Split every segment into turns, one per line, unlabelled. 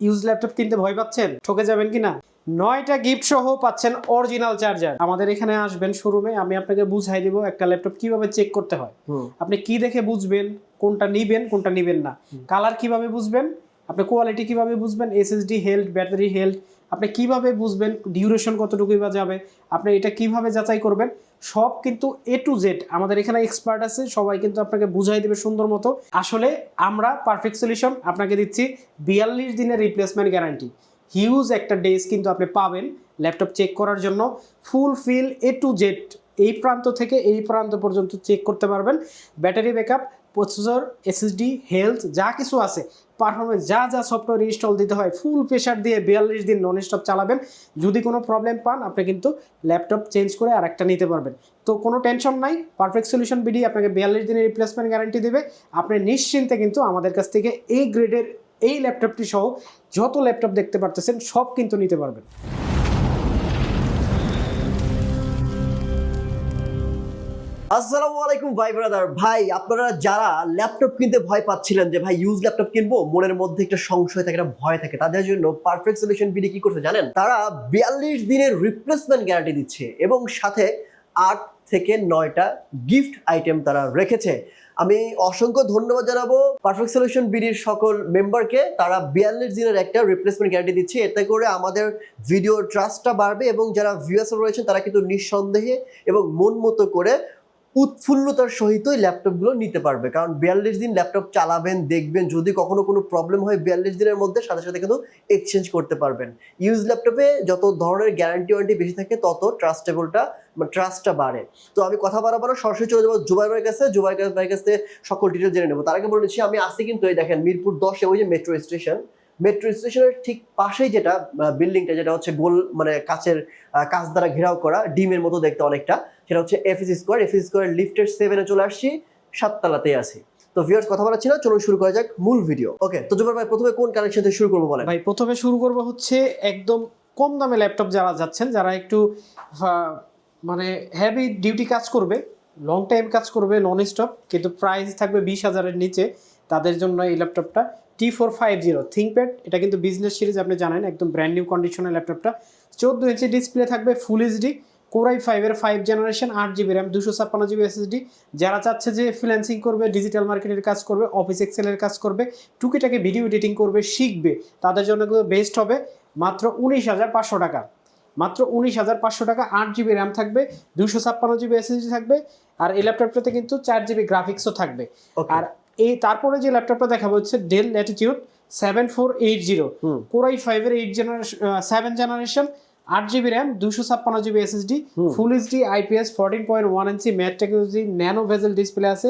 Use laptop কিনতে ভয় পাচ্ছেন? ঠকে যাবেন কিনা? নয়টা গিফট সহ পাচ্ছেন অরিজিনাল চার্জার আমাদের এখানে আসবেন শোরুমে আমি আপনাকে বুঝাই দিব একটা ল্যাপটপ কীভাবে চেক করতে হয়। আপনি কি দেখে বুঝবেন কোনটা নিবেন কোনটা নিবেন না। কালার কীভাবে বুঝবেন আপনি কোয়ালিটি কীভাবে বুঝবেন এসএসডি হেলথ ব্যাটারি হেলথ আপনি কীভাবে বুঝবেন ডিউরেশন কতটুকুই বা যাবে আপনি এটা কীভাবে যাচাই করবেন সব কিন্তু এ টু জেড আমাদের এখানে এক্সপার্ট আছে, সবাই কিন্তু আপনাকে বুঝাই দেবে সুন্দর মতো। আসলে আমরা পারফেক্ট সলিউশন আপনাকে দিচ্ছি বিয়াল্লিশ দিনের রিপ্লেসমেন্ট গ্যারান্টি হিউজ একটা ডেজ কিন্তু আপনি পাবেন ল্যাপটপ চেক করার জন্য। Full fill A to Z এই প্রান্ত থেকে এই প্রান্ত পর্যন্ত চেক করতে পারবেন। Battery backup processor SSD health যা কিছু আছে। পারফরমেন্স যা যা সফটওয়্যার ইনস্টল দিতে হয় ফুল প্রেশার দিয়ে বিয়াল্লিশ দিন নন স্টপ চালাবেন। যদি কোনো প্রবলেম পান, আপনি কিন্তু ল্যাপটপ চেঞ্জ করে আরেকটা নিতে পারবেন। তো কোনো টেনশন নাই পারফেক্ট সলিউশন বিডি আপনাকে বিয়াল্লিশ দিনের রিপ্লেসমেন্ট গ্যারান্টি দেবে। আপনি নিশ্চিন্তে কিন্তু আমাদের কাছ থেকে এই গ্রেডের এই ল্যাপটপটি সহ যত ল্যাপটপ দেখতে পারতেছেন, সব কিন্তু নিতে পারবেন।
আসসালামু আলাইকুম, ভাই ব্রাদার। ভাই, আপনারা যারা ল্যাপটপ কিনতে ভয় পাচ্ছিলেন যে, ভাই ইউজ ল্যাপটপ কিনবো, মনের মধ্যে একটা সংশয় থাকে, একটা ভয় থাকে। তাদের জন্য পারফেক্ট সলিউশন বিডি কি করছে জানেন? তারা বিয়াল্লিশ দিনের রিপ্লেসমেন্ট গ্যারান্টি দিচ্ছে এবং সাথে আট থেকে নয়টা গিফট আইটেম তারা রেখেছে। আমি অসংখ্য ধন্যবাদ জানাব পারফেক্ট সলিউশন বিডির সকল মেম্বারকে তারা বিয়াল্লিশ দিনের একটা রিপ্লেসমেন্ট গ্যারান্টি দিচ্ছে। এতে করে আমাদের ভিডিও ট্রাস্টটা বাড়বে এবং যারা ভিউয়ার্স রয়েছেন, তারা কিন্তু নিঃসন্দেহে এবং মন মতো করে উৎফুল্লতার সহিতই ল্যাপটপগুলো নিতে পারবে। কারণ বিয়াল্লিশ দিন ল্যাপটপ চালাবেন, দেখবেন, যদি কখনো কোনো প্রবলেম হয়, বিয়াল্লিশ দিনের মধ্যে সাথে সাথে কিন্তু এক্সচেঞ্জ করতে পারবেন। ইউজ ল্যাপটপে যত ধরনের গ্যারান্টি ওয়ারেন্টি বেশি থাকে, তত ট্রাস্টেবলটা মানে ট্রাস্টটা বাড়ে। তো আমি কথা বাড়াবো না সরাসরি চলে যাব জুবাই ভাইয়ের কাছে। জুবাই ভাইয়ের কাছে সকল ডিটেল জেনে নেব। তার আগে বলে নিচ্ছি আমি আসছি কিন্তু এই দেখেন মিরপুর দশে, ওই যে মেট্রো স্টেশন মেট্রো স্টেশনের ঠিক পাশেই যেটা বিল্ডিংটা যেটা হচ্ছে গোল মানে কাচের কাচ দ্বারা ঘেরাও করা, ডিমের মতো দেখতে অনেকটা। সেটা হচ্ছে F FS square FS square লিফটের সেভেনে চলে আসছি, সাততলাতেই আছি। তো ভিউয়ার্স কথা বলা ছিল, চলুন শুরু করা যাক মূল ভিডিও ওকে তো জুবাই ভাই, প্রথমে কোন কানেকশন থেকে শুরু করব বলেন?
ভাই, প্রথমে শুরু করব হচ্ছে একদম কম দামে ল্যাপটপ যারা যাচ্ছেন, যারা একটু মানে হেভি ডিউটি কাজ করবে লং টাইম কাজ করবে নন স্টপ কিন্তু প্রাইস থাকবে বিশ হাজারের নিচে, তাদের জন্য এই ল্যাপটপটা T four five zero ThinkPad এটা কিন্তু বিজনেস সিরিজ আপনি জানেন, একদম ব্র্যান্ড নিউ কন্ডিশনের ল্যাপটপটা চোদ্দ ইঞ্চি ডিসপ্লে থাকবে ফুল এইচডি কোরাই ফাইভের ফাইভ জেনারেশন আট জিবি র্যাম দুশো ছাপ্পান্ন জিবি এসএসডি যারা চাচ্ছে যে ফ্রিল্যান্সিং করবে ডিজিটাল মার্কেটের কাজ করবে অফিস এক্সেলের কাজ করবে টুকিটাকে ভিডিও এডিটিং করবে শিখবে তাদের জন্য বেস্ট হবে মাত্র উনিশ হাজার পাঁচশো টাকা। মাত্র উনিশ হাজার পাঁচশো টাকা আট জিবি র্যাম থাকবে দুশো ছাপ্পান্ন জিবি এসএসডি থাকবে আর এই ল্যাপটপটাতে কিন্তু চার জিবি গ্রাফিক্সও থাকবে। আর এই তারপরে যে ল্যাপটপটা দেখাবো হচ্ছে Dell Latitude seven four eight zero. Core i ফাইভের এইট জেনারেশন সেভেন জেনারেশন আট জিবি র্যাম দুশো ছাপ্পান্ন GB SSD. Full HD IPS fourteen point one ইঞ্চি matte technology nano bezel display আছে।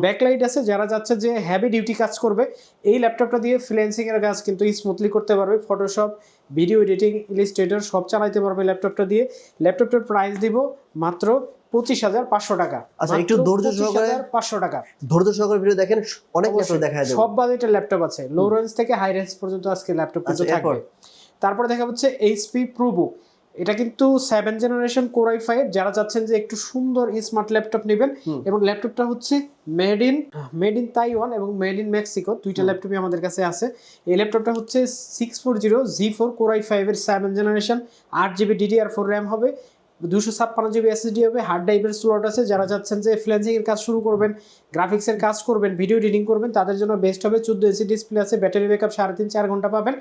ব্যাকলাইট আছে যারা যাচ্ছে যে হ্যাভি ডিউটি কাজ করবে এই ল্যাপটপটা দিয়ে ফ্রিল্যান্সিং এর কাজ কিন্তু স্মুথলি করতে পারবে ফটোশপ ভিডিও এডিটিং ইলিস্ট্রেটর সব চালাইতে পারবে ল্যাপটপটা দিয়ে। ল্যাপটপটার প্রাইস দিব মাত্র পঁচিশ হাজার পাঁচশো টাকা।
আচ্ছা, একটু ধৈর্য সহকারে-
পাঁচশো টাকা।
ধৈর্য সহকারে ভিডিও দেখেন অনেক ল্যাপটপ। দেখা দেবো।
সব বাজেটের ল্যাপটপ আছে। লো রেঞ্জ থেকে হাই রেঞ্জ পর্যন্ত আজকে ল্যাপটপ কিন্তু
আচ্ছা,
থাকবে। তারপরে দেখা হচ্ছে এইচপি প্রুবো এটা কিন্তু সেভেন জেনারেশন কোরাই ফাইভ যারা চাচ্ছেন যে একটু সুন্দর স্মার্ট ল্যাপটপ নেবেন। এবং ল্যাপটপটা হচ্ছে made in made in Taiwan এবং মেড ইন মেক্সিকো দুইটা ল্যাপটপই আমাদের কাছে আছে। এই ল্যাপটপটা হচ্ছে six four zero G four core i ফাইভের সেভেন জেনারেশন আট জিবি ডিডিআর ফোর র্যাম হবে। দুশো ছাপ্পান্ন জিবি এসএসডি হবে হার্ড ড্রাইভের স্লট আছে। যারা চাচ্ছেন যে এর কাজ শুরু করবেন গ্রাফিক্সের কাজ করবেন ভিডিও এডিটিং করবেন তাদের জন্য বেস্ট হবে চোদ্দ ইঞ্চি ডিসপ্লে আছে ব্যাটারি ব্যাকআপ সাড়ে তিন চার ঘণ্টা পাবেন।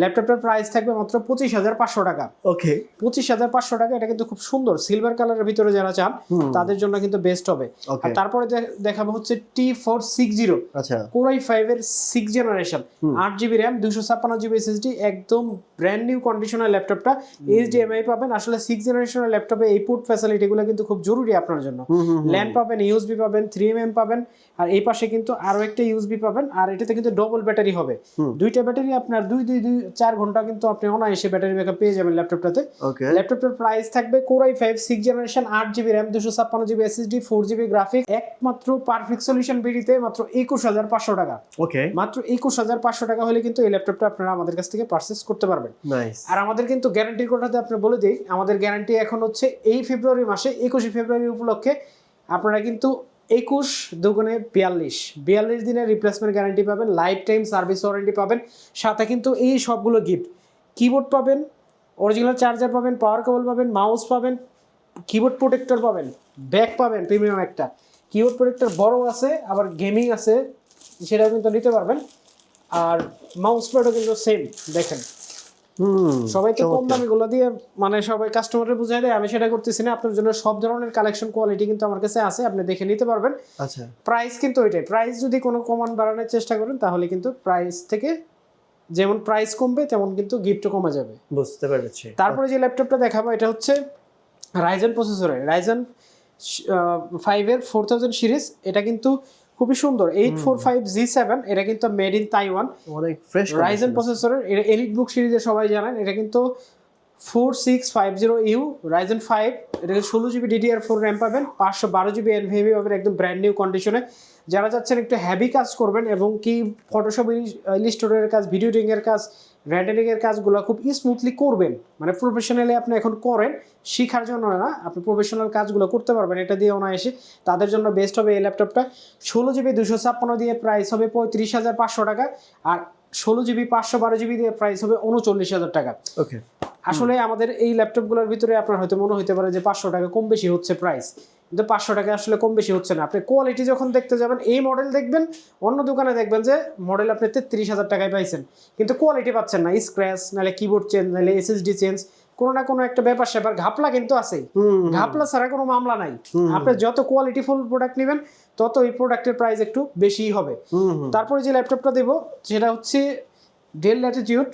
ল্যাপটপটার প্রাইস থাকবে মাত্র পঁচিশ হাজার পাঁচশো টাকা।
ওকে
পঁচিশ হাজার পাঁচশো টাকা এটা কিন্তু খুব সুন্দর সিলভার কালারের ভিতরে যারা চান তাদের জন্য কিন্তু বেস্ট হবে। আর তারপরে দেখাবো হচ্ছে টি ফোর সিক্স জিরো
আচ্ছা।
কোরাই ফাইভের সিক্স জেনারেশন আট জিবি র্যাম দুশো ছাপ্পান্ন জিবি এসএসডি একদম ব্র্যান্ড নিউ কন্ডিশনের ল্যাপটপটা এইচডিএমআই পাবেন। আসলে সিক্স জেনারেশনের ল্যাপটপে এই পোর্ট ফ্যাসিলিটিগুলো কিন্তু খুব জরুরি আপনার জন্য। ল্যান্ড পাবেন ইউএসবি পাবেন থ্রি এম পাবেন আর এই পাশে কিন্তু আরও একটা ইউএসবি পাবেন আর এটাতে কিন্তু ডবল ব্যাটারি হবে। দুইটা ব্যাটারি আপনার দুই দুই দুই চার ঘণ্টা কিন্তু আপনি অনায়াসে ব্যাটারি ব্যাকআপ পেয়ে যাবেন ল্যাপটপটাতে। ল্যাপটপটার প্রাইস থাকবে core i five six generation আট জিবি র্যাম দুশো ছাপ্পান্ন GB SSD four GB graphic একমাত্র পারফেক্ট সলিউশন বিডিতে মাত্র একুশ হাজার পাঁচশো টাকা।
ওকে
মাত্র একুশ হাজার পাঁচশো টাকা হলে কিন্তু এই ল্যাপটপটা আপনারা আমাদের কাছ থেকে পারচেস করতে পারবেন।
নাইস
আর আমাদের কিন্তু গ্যারান্টির কথাতে আপনি বলে দিই আমাদের গ্যারান্টি এখন হচ্ছে এই ফেব্রুয়ারি মাসে, একুশে ফেব্রুয়ারি উপলক্ষে আপনারা কিন্তু একুশ দুগুণে বিয়াল্লিশ। বিয়াল্লিশ দিনের রিপ্লেসমেন্ট গ্যারান্টি পাবেন লাইফ টাইম সার্ভিস ওয়ারেন্টি পাবেন, সাথে কিন্তু এই সবগুলো গিফট কিবোর্ড পাবেন অরিজিনাল চার্জার পাবেন পাওয়ার কেবল পাবেন মাউস পাবেন কিবোর্ড প্রোটেক্টর পাবেন ব্যাগ পাবেন প্রিমিয়াম একটা। কিবোর্ড প্রোটেক্টর বড় আছে, আবার গেমিং আছে, সেটাও কিন্তু নিতে পারবেন। আর মাউস প্যাডও কিন্তু সেম দেখেন। সবাই তো কম। দামি গুলো দিয়ে মানে সবাই কাস্টমারের বুঝাই দেয় আমি সেটা করতেছি না আপনার জন্য সব ধরনের কালেকশন কোয়ালিটি কিন্তু আমার কাছে আছে আপনি দেখে নিতে পারবেন।
আচ্ছা।
প্রাইস কিন্তু ওইটাই প্রাইস যদি কোনো কমান বাড়ানোর চেষ্টা করেন তাহলে কিন্তু প্রাইস থেকে যেমন প্রাইস কমবে তেমন কিন্তু গিফটও কমে যাবে।
বুঝতে পেরেছি।
তারপরে যে ল্যাপটপটা দেখাবো এটা হচ্ছে রাইজেন প্রসেসরের রাইজেন ফাইভের ফোর থাউজেন্ড সিরিজ এটা কিন্তু খুবই সুন্দর। Eight four five G seven এটা কিন্তু মেড ইন তাইওয়ান
অনেক ফ্রেশ
রাইজেন প্রসেসরের এটা এলিট বুক সিরিজে সবাই জানেন এটা কিন্তু four six five zero U Ryzen five এটা ষোলো জিবি ডিডিআর ফোর র্যাম পাবেন পাঁচশো বারো জিবি এনভিএমি পাবেন একদম ব্র্যান্ড নিউ কন্ডিশনে যারা যাচ্ছেন একটু হ্যাভি কাজ করবেন এবং কি ফটোশপ ইলিস্টোরের কাজ ভিডিও এর কাজ র্যান্ডেনিং এর কাজগুলো খুব স্মুথলি করবেন। মানে প্রফেশনালি আপনি এখন করেন শিখার জন্য না আপনি প্রফেশনাল কাজগুলো করতে পারবেন এটা দিয়ে অনায়াসে। তাদের জন্য বেস্ট হবে এই ল্যাপটপটা ষোলো জিবি দুশো ছাপ্পান্ন দিয়ে প্রাইস হবে পঁয়ত্রিশ হাজার পাঁচশো টাকা আর ষোলো জিবি পাঁচশো বারো জিবি দিয়ে প্রাইস হবে উনচল্লিশ হাজার টাকা।
ওকে
আসলে আমাদের এই ল্যাপটপগুলোর ভিতরে আপনার হয়তো মনে হতে পারে যে পাঁচশো টাকা কম বেশি হচ্ছে প্রাইস কিন্তু পাঁচশো টাকা আসলে কম বেশি হচ্ছে না। আপনি কোয়ালিটি যখন দেখতে যাবেন এই মডেল দেখবেন অন্য দোকানে দেখবেন যে মডেল আপনি তেত্রিশ হাজার টাকায় পাইছেন। কিন্তু কোয়ালিটি পাচ্ছেন না। স্ক্র্যাচ নাহলে কিবোর্ড চেঞ্জ নাহলে এসএসডি চেঞ্জ কোনো না কোনো একটা ব্যাপার স্যাপার। ঘাপলা কিন্তু আছেই। ঘাপলা ছাড়া কোনো মামলা নাই। আপনি যত কোয়ালিটিফুল প্রোডাক্ট নেবেন তত এই প্রোডাক্টের প্রাইস একটু বেশিই হবে। তারপরে যে ল্যাপটপটা দেবো সেটা হচ্ছে Dell Latitude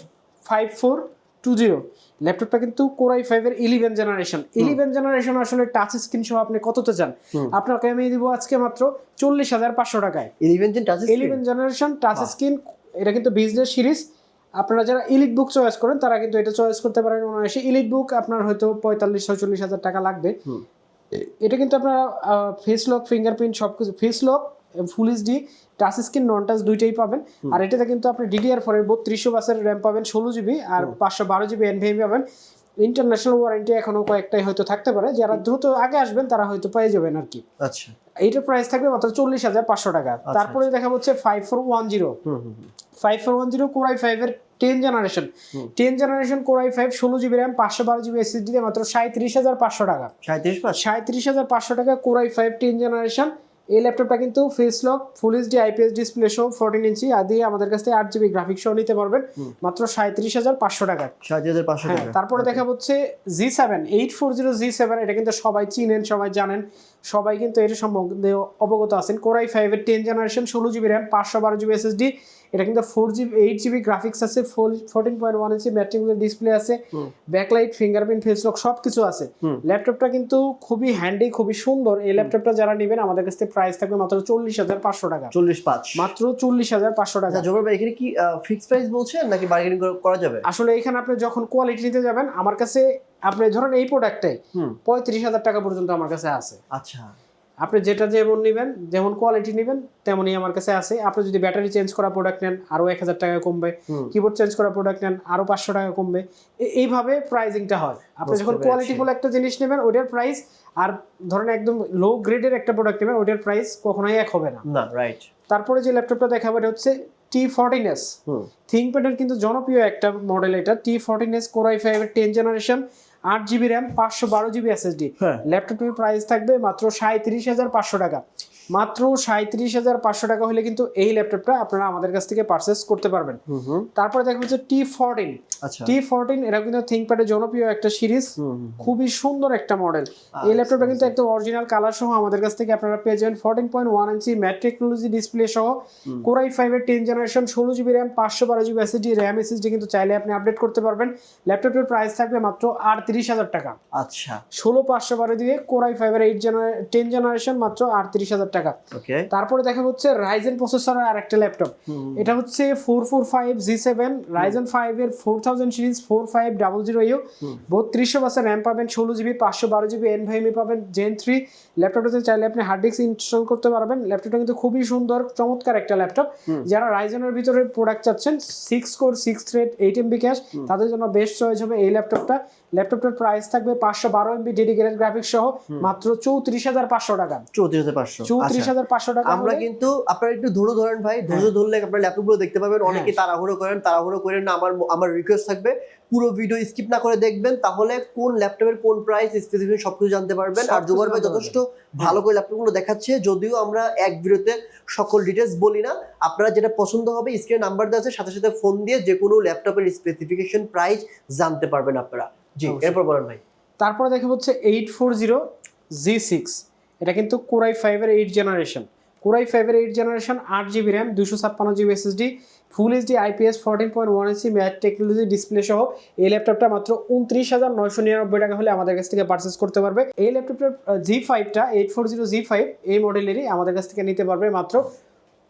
five four two zero ল্যাপটপটা কিন্তু কোরাই ফাইভের ইলেভেন জেনারেশন ইলেভেন জেনারেশন আসলে টাচ স্ক্রিন সহ আপনি কততে চান? আপনাকে আমি দিব আজকে মাত্র চল্লিশ হাজার পাঁচশো টাকায়।
Eleven
eleven generation touch screen এটা কিন্তু বিজনেস সিরিজ আপনারা যারা ইলিট বুক চয়েস করেন তারা কিন্তু এটা চয়েস করতে পারেন অনায়াসে। ইলিট বুক আপনার হয়তো পঁয়তাল্লিশ ছয়চল্লিশ হাজার টাকা লাগবে। এটা কিন্তু আপনারা ফেস লক ফিঙ্গারপ্রিন্ট সব কিছু face lock full HD touch screen non touch দুইটাই পাবেন। আর এটাতে কিন্তু আপনি ডিডিআর ফোরের বত্রিশশো বাসের র্যাম পাবেন ষোলো জিবি আর পাঁচশো বারো জিবি এনভিএমি পাবেন। ইন্টারন্যাশনাল ওয়ারেন্টি এখনও কয়েকটাই হয়তো থাকতে পারে। যারা দ্রুত আগে আসবেন তারা হয়তো পেয়ে যাবেন আর কি।
আচ্ছা।
এইটার প্রাইস থাকবে মাত্র চল্লিশ হাজার পাঁচশো টাকা। তারপরে দেখা হচ্ছে five four one zero. Five four one zero core i ফাইভের ten generation ten generation core i five ষোলো জিবি র্যাম পাঁচশো বারো জিবি এসএসডি মাত্র সাঁত্রিশ হাজার পাঁচশো টাকা।
সাঁত্রিশ
সাঁত্রিশ হাজার পাঁচশো টাকা কোরাই ফাইভ টেন জেনারেশন এই ল্যাপটপটা কিন্তু face lock full HD IPS display সহ ফোরটিন ইঞ্চি আদি আমাদের কাছে থেকে আট জিবি গ্রাফিক সহ নিতে পারবেন। মাত্র সাঁত্রিশ হাজার পাঁচশো টাকা। হ্যাঁ
টাকা।
তারপরে দেখা হচ্ছে G seven eight four zero G seven এটা কিন্তু সবাই চিনেন সবাই জানেন। সবাই কিন্তু এটা সম্বন্ধে অবগত আছেন। কোরাই ফাইভের টেন জেনারেশন ষোলো জিবি র্যাম পাঁচশো বারো জিবি এসএসডি এটা কিন্তু four GB eight GB graphics আছে ফোর ফোরটিন পয়েন্ট ওয়ান ইঞ্চি ম্যাট্রিক্সের ডিসপ্লে আছে ব্যাকলাইট ফিঙ্গারপ্রিন্ট ফেস লক সব কিছু আছে। ল্যাপটপটা কিন্তু খুবই হ্যান্ডি খুবই সুন্দর। এই ল্যাপটপটা যারা নেবেন আমাদের কাছ প্রাইস থাকবে মাত্র চল্লিশ হাজার পাঁচশো টাকা।
চল্লিশ পাঁচ।
মাত্র চল্লিশ হাজার পাঁচশো টাকা।
আচ্ছা জোবর ভাই এখানে কি ফিক্স প্রাইস বলছেন নাকি বার্গেনিং করা যাবে?
আসলে এখানে আপনি যখন কোয়ালিটি নিতে যাবেন আমার কাছে আপনি ধরেন এই প্রোডাক্টটাই পঁয়ত্রিশ হাজার টাকা পর্যন্ত আমার কাছে আছে।
আচ্ছা।
আপনি যেটা যেমন নেবেন যেমন কোয়ালিটি নেবেন তেমনই আমার কাছে আছে। আপনি যদি ব্যাটারি চেঞ্জ করা প্রোডাক্ট নেন আরও এক হাজার টাকা কমবে। কিবোর্ড চেঞ্জ করা প্রোডাক্ট নেন আরও পাঁচশো টাকা কমবে। এইভাবে প্রাইজিংটা হয়। আপনি যখন। কোয়ালিটিফুল একটা জিনিস নেবেন ওইটার প্রাইস আর ধরেন একদম লো গ্রেডের একটা প্রোডাক্ট নেবেন ওইটার প্রাইস কখনোই এক হবে না।
না রাইট
তারপরে যে ল্যাপটপটা দেখাবো এটা হচ্ছে টি ফোরটিন এস থিঙ্কপ্যাডের কিন্তু জনপ্রিয় একটা মডেল এটা। T fourteen S core i ফাইভের টেন জেনারেশন আট জিবি র্যাম পাঁচশো বারো জিবি এসএসডি
ল্যাপটপটির
ল্যাপটপের প্রাইস থাকবে মাত্র সাঁত্রিশ হাজার পাঁচশো টাকা। মাত্র সাঁত্রিশ হাজার পাঁচশো টাকা হলে কিন্তু এই ল্যাপটপটা আপনারা আমাদের কাছ থেকে পারচেস করতে পারবেন। তারপরে দেখা যে টি ফোরটিন টি ফোরটিন এটা কিন্তু থিঙ্কপ্যাডের জনপ্রিয় একটা সিরিজ খুবই সুন্দর একটা মডেল এই ল্যাপটপটা কিন্তু একদম অরিজিনাল কালার সহ আমাদের কাছ থেকে আপনারা পেয়ে যাবেন। ফোরটিন পয়েন্ট ওয়ান ইঞ্চি ম্যাট টেকনোলজি ডিসপ্লে সহ কোরাই ফাইভের টেন জেনারেশন ষোলো জিবি র্যাম পাঁচশো বারো জিবি এসএসডি র্যাম এসএসডি কিন্তু চাইলে আপনি আপডেট করতে পারবেন। ল্যাপটপের প্রাইস থাকবে মাত্র আটত্রিশ হাজার টাকা।
আচ্ছা।
ষোলো পাঁচশো বারো দিয়ে কোরাই ফাইভের এইট টেন জেনারেশন মাত্র আটত্রিশ হাজার টাকা। তারপরে দেখা হচ্ছে রাইজেন প্রসেসরের আর একটা ল্যাপটপ এটা হচ্ছে four four five G seven Ryzen five এর four thousand series four five double zero U বত্রিশশো বাসের র্যাম পাবেন ষোলো জিবি পাঁচশো বারো জিবি এন ভাইমি পাবেন জেন থ্রি ল্যাপটপটাতে চাইলে আপনি হার্ড ডিস্ক ইনস্টল করতে পারবেন। ল্যাপটপটা কিন্তু খুবই সুন্দর চমৎকার একটা ল্যাপটপ যারা রাইজেনের ভিতরে প্রোডাক্ট চাচ্ছেন six core six thread eight MB cache তাদের জন্য বেস্ট চয়েস হবে এই ল্যাপটপটা ল্যাপটপটার প্রাইস থাকবে পাঁচশো বারো এমবি ডেডিকেটেড গ্রাফিক্স সহ মাত্র চৌত্রিশ হাজার পাঁচশো টাকা।
চৌত্রিশ হাজার পাঁচশো।
চৌত্রিশ হাজার পাঁচশো টাকা
আমরা কিন্তু আপনারা একটু ধৈর্য ধরেন ভাই ধৈর্য ধরলে আপনার ল্যাপটপগুলো দেখতে পাবেন অনেকে তাড়াহুড়ো করেন তাড়াহুড়ো করেন না আমার আমার রিকোয়েস্ট থাকবে পুরো ভিডিও স্কিপ না করে দেখবেন তাহলে কোন ল্যাপটপের কোন প্রাইস স্পেসিফিকেশন সবকিছু জানতে পারবেন। আর জোবার ভাই যথেষ্ট ভালো করে ল্যাপটপগুলো দেখাচ্ছে যদিও আমরা এক ভিডিওতে সকল ডিটেলস বলি না। আপনারা যেটা পছন্দ হবে স্ক্রিনে নাম্বার দেওয়া আছে সাথে সাথে ফোন দিয়ে যে কোনো ল্যাপটপের স্পেসিফিকেশন প্রাইস জানতে পারবেন আপনারা। জি এরপর বলেন ভাই।
তারপরে দেখা হচ্ছে eight four zero G six এটা কিন্তু কোরাই ফাইভের এইট জেনারেশন কোরাই ফাইভের এইট জেনারেশন আট জিবি র্যাম দুশো ছাপ্পান্ন GB SSD full HD IPS fourteen point one ইঞ্চি ম্যাট টেকনোলজি ডিসপ্লে সহ এই ল্যাপটপটা মাত্র উনত্রিশ হাজার নয়শো নিরানব্বই টাকা হলে আমাদের কাছ থেকে পারচেস করতে পারবে। এই ল্যাপটপটার G ফাইভটা eight four zero G five এই মডেলেরই আমাদের কাছ থেকে নিতে পারবে মাত্র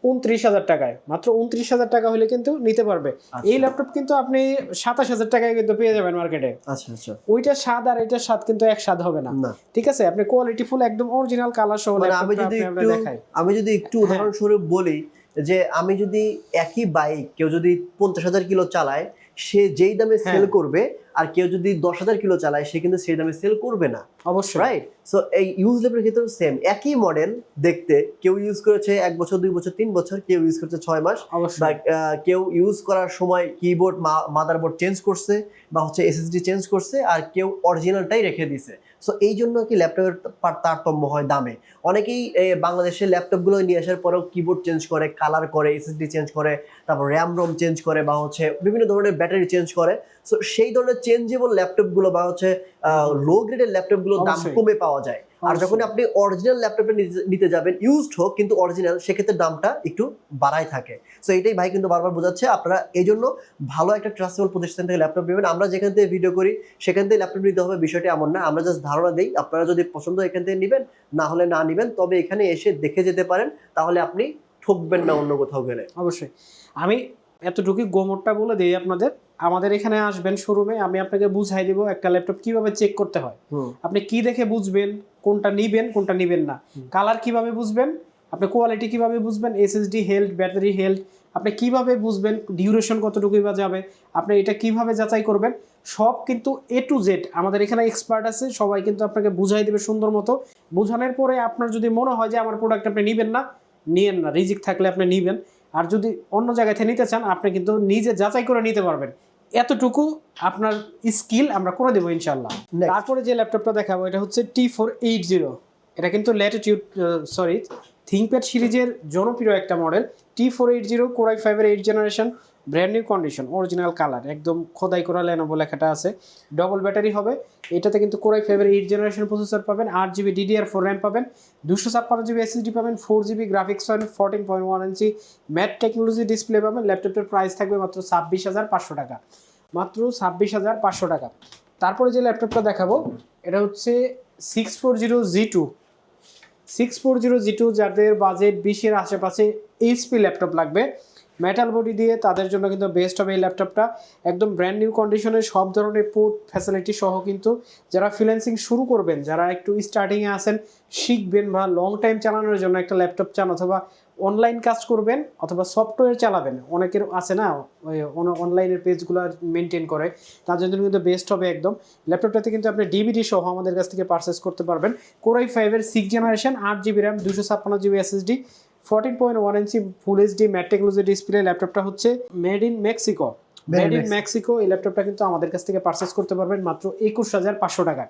উনত্রিশ হাজার টাকায়। মাত্র উনত্রিশ হাজার টাকা হলে কিন্তু নিতে পারবে। এই ল্যাপটপ কিন্তু আপনি সাতাশ হাজার টাকায় কিন্তু পেয়ে যাবেন মার্কেটে
আচ্ছা আচ্ছা।
ওইটা স্বাদ আর এটার স্বাদ কিন্তু এক স্বাদ হবে না। ঠিক আছে? আপনি কোয়ালিটি ফুল একদম অরিজিনাল কালার সহ
মানে আমি যদি একটু আমি যদি একটু উদাহরণস্বরূপ বলি যে আমি যদি একই বাইক কেউ যদি পঞ্চাশ হাজার কিলো চালায় সে যেই দামে
হ্যাঁ।
সেল করবে আর কেউ যদি দশ হাজার কিলো চালায় সে কিন্তু সেই দামে সেল করবে না।
অবশ্যই।
রাইট সো এই ইউজ লেভেলের ক্ষেত্রে সেম একই মডেল দেখতে কেউ ইউজ করেছে এক বছর দুই বছর তিন বছর কেউ ইউজ করেছে ছয় মাস। বা কেউ ইউজ করার সময় কিবোর্ড মাদারবোর্ড চেঞ্জ করছে বা হচ্ছে এসএসডি চেঞ্জ করছে আর কেউ অরিজিনালটাই রেখে দিছে। সো এই জন্য কি ল্যাপটপের তারতম্য হয় দামে? অনেকেই বাংলাদেশের ল্যাপটপগুলো নিয়ে আসার পরেও কিবোর্ড চেঞ্জ করে কালার করে এসএসডি চেঞ্জ করে তারপর র্যাম রোম চেঞ্জ করে বা হচ্ছে বিভিন্ন ধরনের ব্যাটারি চেঞ্জ করে। সো সেই ধরনের চেঞ্জেবল ল্যাপটপগুলো বা হচ্ছে লো গ্রেডের ল্যাপটপগুলো দাম। কমে পাওয়া যায়। আর। যখন আপনি অরিজিনাল ল্যাপটপে নিতে যাবেন ইউজড হোক কিন্তু অরিজিনাল সেক্ষেত্রে দামটা একটু বাড়াই থাকে। সো এটাই ভাই কিন্তু বারবার বোঝাচ্ছে আপনারা এই জন্য ভালো একটা ট্রাস্টেবল প্রতিষ্ঠান থেকে ল্যাপটপ নেবেন। আমরা যেখান থেকে ভিডিও করি সেখান থেকে ল্যাপটপ নিতে হবে বিষয়টা এমন না। আমরা জাস্ট ধারণা দিই আপনারা যদি পছন্দ এখান থেকে নেবেন না হলে না নেবেন তবে এখানে এসে দেখে যেতে পারেন তাহলে আপনি ঠকবেন না অন্য কোথাও গেলে।
অবশ্যই। আমি এতটুকু গোমরটা বলে দিই আপনাদের। আমাদের এখানে আসবেন শোরুমে আমি আপনাকে বুঝাই দিব একটা ল্যাপটপ কীভাবে চেক করতে হয়। আপনি কি দেখে বুঝবেন কোনটা নিবেন কোনটা নিবেন না। কালার কীভাবে বুঝবেন আপনি কোয়ালিটি কীভাবে বুঝবেন এসএসডি হেলথ ব্যাটারি হেলথ আপনি কীভাবে বুঝবেন ডিউরেশন কতটুকুই বা যাবে আপনি এটা কীভাবে যাচাই করবেন সব কিন্তু এ টু জেড আমাদের এখানে এক্সপার্ট আছে সবাই কিন্তু আপনাকে বুঝাই দেবে সুন্দর মতো। বোঝানোর পরে আপনার যদি মনে হয় যে আমার প্রোডাক্ট আপনি নেবেন না নিয়েন না রিজিক থাকলে আপনি নেবেন। আর যদি অন্য জায়গা থেকে নিতে চান আপনি কিন্তু নিজে যাচাই করে নিতে পারবেন। এতটুকু আপনার স্কিল আমরা করে দেবো ইনশাল্লাহ তারপরে যে ল্যাপটপটা দেখাবো এটা হচ্ছে টি ফোর এইট জিরো এটা কিন্তু ল্যাটিটিউড সরি থিঙ্কপ্যাড সিরিজের জনপ্রিয় একটা model T four eight zero core i ফাইভের eight generation brand new condition original colour একদম খোদাই করা লেনোভো লেখাটা আছে। ডবল ব্যাটারি হবে, এটাতে কিন্তু কোরাই ফাইভের এইট জেনারেশন প্রসেসর পাবেন, আট জিবি ডিডিআর ফোর র্যাম পাবেন, দুশো ছাপ্পান্ন জিবি এসএসডি পাবেন ফোর জিবি গ্রাফিক্স পাবেন ফোরটিন পয়েন্ট ওয়ান ইঞ্চি ম্যাট টেকনোলজি ডিসপ্লে পাবেন ল্যাপটপের প্রাইস থাকবে মাত্র ছাব্বিশ হাজার পাঁচশো টাকা। মাত্র ছাব্বিশ হাজার পাঁচশো টাকা। তারপরে যে ল্যাপটপটা দেখাবো, এটা হচ্ছে six four zero G two six four zero G two যাদের বাজেট বিশের আশেপাশে এইচপি ল্যাপটপ লাগবে মেটাল বডি দিয়ে তাদের জন্য কিন্তু বেস্ট হবে এই ল্যাপটপটা একদম ব্র্যান্ড নিউ কন্ডিশনে সব ধরনের পোর্ট ফ্যাসিলিটি সহ কিন্তু যারা ফ্রিল্যান্সিং শুরু করবেন, যারা একটু স্টার্টিংয়ে আসেন শিখবেন বা লং টাইম চালানোর জন্য একটা ল্যাপটপ চান অথবা অনলাইন কাজ করবেন অথবা সফটওয়্যার চালাবেন, অনেকের আছে না অনলাইনের পেজগুলো মেনটেন করে তার জন্য কিন্তু বেস্ট হবে একদম। ল্যাপটপটাতে কিন্তু আপনি ডিভিডি সহ আমাদের কাছ থেকে পারচেস করতে পারবেন। কোরাই ফাইভের সিক্স জেনারেশন আট জিবি র্যাম দুশো ছাপ্পান্ন GB SSD fourteen point one ইঞ্চি full HD matte technology display ল্যাপটপটা হচ্ছে made in Mexico made in Mexico এই ল্যাপটপটা কিন্তু আমাদের কাছ থেকে পারচেস করতে পারবেন মাত্র একুশ হাজার পাঁচশো টাকা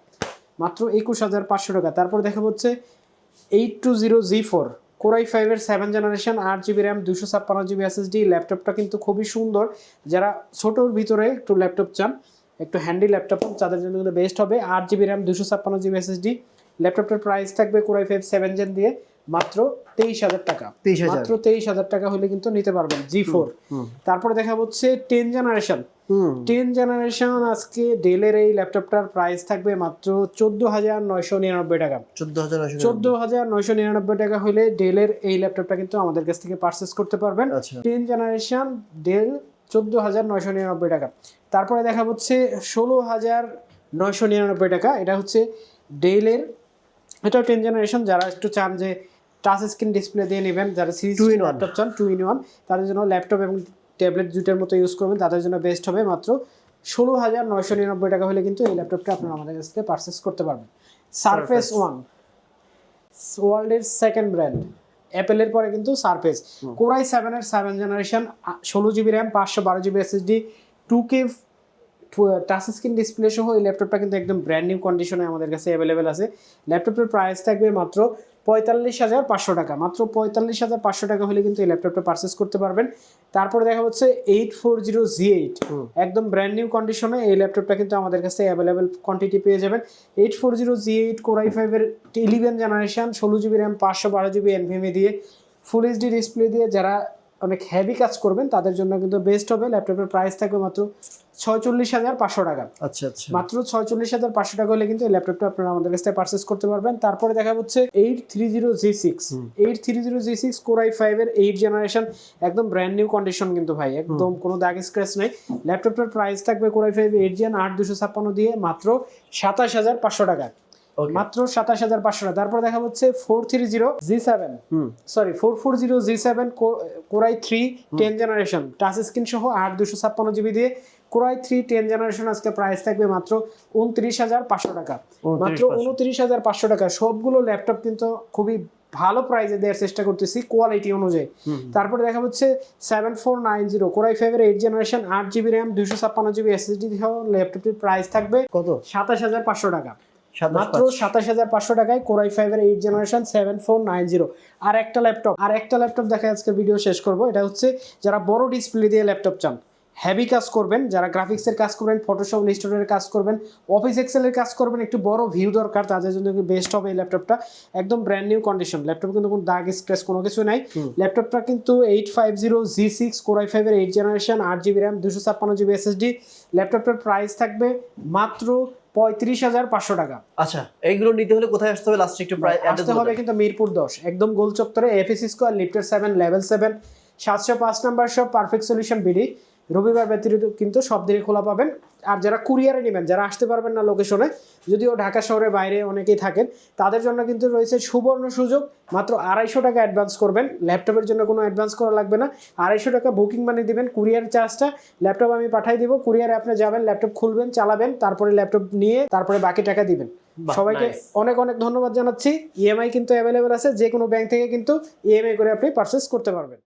মাত্র একুশ হাজার পাঁচশো টাকা। তারপর দেখা হচ্ছে eight two zero G four core i ফাইভের সেভেন জেনারেশন আট জিবি র্যাম দুশো ছাপ্পান্ন জিবি এসএসডি ল্যাপটপটা কিন্তু খুবই সুন্দর। যারা ছোটোর ভিতরে একটু ল্যাপটপ চান একটু হ্যান্ডি ল্যাপটপ তাদের জন্য কিন্তু বেস্ট হবে। আট জিবি র্যাম দুশো ছাপ্পান্ন জিবি এসএসডি ল্যাপটপটার প্রাইস থাকবে core i five seven gen দিয়ে। মাত্র তেইশ হাজার টাকা। মাত্র তেইশ হাজার টাকা হলে কিন্তু নিতে পারবেন জি ফোর তারপরে দেখা হচ্ছে টেন জেনারেশন টেন জেনারেশন আজকে ডেলের এই ল্যাপটপটার প্রাইস থাকবে মাত্র চোদ্দ হাজার নয়শো নিরানব্বই টাকা।
চোদ্দ হাজার নয়শো
নিরানব্বই। টাকা হলে ডেলের এই ল্যাপটপটা কিন্তু আমাদের কাছ থেকে পারচেস করতে পারবেন। টেন জেনারেশন ডেল চোদ্দ হাজার নয়শো নিরানব্বই টাকা। তারপরে দেখা হচ্ছে ষোলো হাজার নয়শো নিরানব্বই টাকা। এটা হচ্ছে ডেলের এটা টেন জেনারেশন যারা একটু চান যে টাচ স্ক্রিন ডিসপ্লে দিয়ে নেবেন। যারা সিরিজ
টু ইন.
ল্যাপটপ চান টু ইন ওয়ান তাদের জন্য ল্যাপটপ এবং ট্যাবলেট দুইটার মতো ইউজ করবেন। তাদের জন্য বেস্ট হবে মাত্র ষোলো হাজার নয়শো নিরানব্বই টাকা হলে কিন্তু এই ল্যাপটপটা আপনারা আমাদের কাছ থেকে পারচেস করতে পারবেন। সারফেস। ওয়ান ওয়ার্ল্ডের সেকেন্ড ব্র্যান্ড অ্যাপেলের পরে কিন্তু সারফেস কোরাই সেভেনের সেভেন জেনারেশন ষোলো জিবি র্যাম পাঁচশো বারো GB SSD two K touch screen display সহ এই ল্যাপটপটা কিন্তু একদম ব্র্যান্ড নিউ কন্ডিশনে আমাদের কাছে অ্যাভেলেবেল আছে। ল্যাপটপের প্রাইস থাকবে মাত্র পঁয়তাল্লিশ হাজার পাঁচশো টাকা। মাত্র পঁয়তাল্লিশ হাজার পাঁচশো টাকা হলে কিন্তু এই ল্যাপটপটা পারচেস করতে পারবেন। তারপরে দেখা হচ্ছে eight four zero G eight একদম ব্র্যান্ড নিউ কন্ডিশনে এই ল্যাপটপটা কিন্তু আমাদের কাছে অ্যাভেলেবেল কোয়ান্টিটি পেয়ে যাবেন। Eight four zero G eight core i ফাইভের ইলেভেন জেনারেশন ষোলো জিবি র্যাম পাঁচশো বারো জিবি এনভিএমএ দিয়ে ফুল এইচডি ডিসপ্লে দিয়ে যারা অনেক হেভি কাজ করবেন তাদের জন্য কিন্তু বেস্ট হবে। ল্যাপটপের প্রাইস থাকবে মাত্র ছয়চল্লিশ হাজার পাঁচশো টাকা।
আচ্ছা আচ্ছা।
মাত্র ছয়চল্লিশ হাজার পাঁচশো টাকা হলে কিন্তু ল্যাপটপটা আপনারা আমাদের কাছ থেকে পারচেস করতে পারবেন। তারপরে দেখা হচ্ছে eight three zero G six eight three zero G six core i ফাইভের এইট জেনারেশন একদম ব্র্যান্ড নিউ কন্ডিশন কিন্তু ভাই একদম কোনো দাগ স্ক্র্যাচ নেই। ল্যাপটপটার প্রাইস থাকবে core i five eight gen আট দুশো ছাপ্পান্ন দিয়ে মাত্র সাতাশ হাজার পাঁচশো টাকা। মাত্র সাতাশ হাজার পাঁচশো টাকা। তারপর দেখা হচ্ছে four three zero G seven sorry four four zero G seven core i three ten generation touch screen সহ আট দুশো ছাপ্পান্ন জিবি দিয়ে core i three ten generation আজকে প্রাইস থাকবে মাত্র উনত্রিশ হাজার পাঁচশো টাকা। মাত্র উনত্রিশ হাজার পাঁচশো টাকা। সবগুলো ল্যাপটপ কিন্তু খুবই ভালো প্রাইসে দেওয়ার চেষ্টা করতেছি কোয়ালিটি অনুযায়ী। তারপরে দেখা হচ্ছে seven four nine zero core i ফাইভের এইট জেনারেশন আট জিবি র্যাম দুশো ছাপ্পান্ন জিবি এসএসডি সহ ল্যাপটপটির প্রাইস থাকবে
কত?
সাতাশ হাজার পাঁচশো টাকা। মাত্র সাতাশ হাজার পাঁচশো টাকায় কোরাই ফাইভের eight generation seven four nine zero আর একটা ল্যাপটপ আর একটা ল্যাপটপ দেখা আজকে ভিডিও শেষ করব। এটা হচ্ছে যারা বড় ডিসপ্লে দিয়ে ল্যাপটপ চান হেভি কাজ করবেন যারা গ্রাফিক্সের কাজ করবেন ফটোশপ ইনস্টোরের কাজ করবেন অফিস এক্সেলের কাজ করবেন একটু বড় ভিউ দরকার তাদের জন্য বেস্ট হবে এই ল্যাপটপটা একদম ব্র্যান্ড নিউ কন্ডিশন ল্যাপটপ কিন্তু কোনো দাগ স্ক্র্যাচ কোনো কিছু নাই। ল্যাপটপটা কিন্তু eight five zero G six core i ফাইভের এইট জেনারেশন আট জিবি র্যাম দুশো ছাপ্পান্ন জিবি এসএসডি ল্যাপটপটার প্রাইস থাকবে মাত্র পঁয়ত্রিশ হাজার পাঁচশো টাকা।
আচ্ছা এইগুলো নিতে হলে কোথায় আসতে হবে? লাস্ট একটু প্রায়
আসতে হবে কিন্তু মিরপুর দশ একদম গোল চত্বরে এফএসি স্কোয়ার লিফটার সেভেন লেভেল সেভেন সাতশো পাঁচ নাম্বার সব পারফেক্ট সলিউশন বিডি রবিবার ব্যতীত কিন্তু সব দিকে খোলা পাবেন। আর যারা কুরিয়ারে নেবেন যারা আসতে পারবেন না লোকেশনে যদিও ঢাকা শহরের বাইরে অনেকেই থাকেন তাদের জন্য কিন্তু রয়েছে সুবর্ণ সুযোগ। মাত্র আড়াইশো টাকা অ্যাডভান্স করবেন। ল্যাপটপের জন্য কোনো অ্যাডভান্স করা লাগবে না। আড়াইশো টাকা বুকিং মানে দিবেন কুরিয়ার চার্জটা ল্যাপটপ আমি পাঠাই দিব কুরিয়ারে আপনি যাবেন ল্যাপটপ খুলবেন চালাবেন তারপরে ল্যাপটপ নিয়ে তারপরে বাকি টাকা দিবেন। সবাইকে অনেক অনেক ধন্যবাদ জানাচ্ছি। ইএমআই কিন্তু অ্যাভেলেবেল আছে যে কোনো ব্যাংক থেকে কিন্তু ইএমআই করে আপনি পারচেস করতে পারবেন।